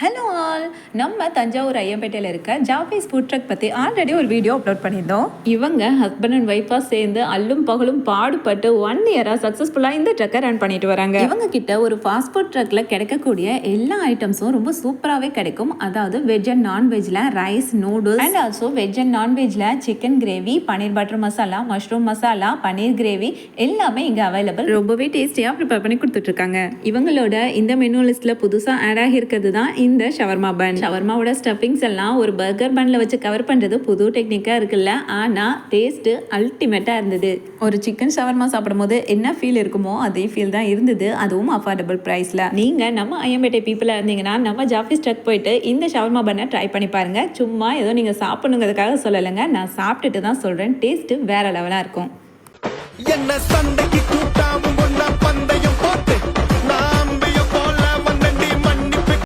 Hello all நம்ம தஞ்சாவூர் ஐயம்பேட்டையில் இருக்க ஜாபீஸ் ஃபுட் ட்ரக் பற்றி ஆல்ரெடி ஒரு வீடியோ அப்லோட் பண்ணியிருந்தோம். இவங்க ஹஸ்பண்ட் அண்ட் ஒய்ஃபாக சேர்ந்து அல்லும் பகலும் பாடுபட்டு ஒன் இயராக சக்ஸஸ்ஃபுல்லாக இந்த ட்ரக்கை ரன் பண்ணிட்டு வராங்க. இவங்க கிட்ட ஒரு ஃபாஸ்ட் ஃபுட் ட்ரக்கில் கிடைக்கக்கூடிய எல்லா ஐட்டம்ஸும் ரொம்ப சூப்பராகவே கிடைக்கும். அதாவது வெஜ் அண்ட் நான்வெஜ்ல rice noodles and also veg and நான்வெஜ்ல chicken gravy paneer butter masala mushroom masala paneer gravy எல்லாமே இங்கே அவைலபிள் ரொம்பவே டேஸ்டியாக ப்ரிப்பேர் பண்ணி கொடுத்துட்ருக்காங்க இவங்களோட இந்த மெனு லிஸ்ட்டில் புதுசாக ஆட் ஆகியிருக்கிறது தான் இந்த ஷவர்மா பன் ஷவர்மாவோட ஸ்டஃபிங்ஸ் எல்லாம் ஒரு பர்கர் பன்ல வச்சு கவர் பண்ணுறது புது டெக்னிக்காக இருக்குல்ல. ஆனால் டேஸ்ட்டு அல்டிமேட்டாக இருந்தது. ஒரு சிக்கன் ஷவர்மா சாப்பிடும்போது என்ன ஃபீல் இருக்குமோ அதே ஃபீல் தான் இருந்தது. அதுவும் அஃபோர்டபுள் ப்ரைஸில் நீங்கள் நம்ம ஐயம்பேட்டை பீப்புளாக இருந்தீங்கன்னா நம்ம ஜாஃபீஸ் ட்ரக் போயிட்டு இந்த ஷவர்மா பண்ணை ட்ரை பண்ணி பாருங்க. சும்மா ஏதோ நீங்கள் சாப்பிடணுங்கிறதுக்காக சொல்லலைங்க. நான் சாப்பிட்டுட்டு தான் சொல்கிறேன் டேஸ்ட்டு வேற லெவலாக இருக்கும். என்ன பந்தயம் போட்டு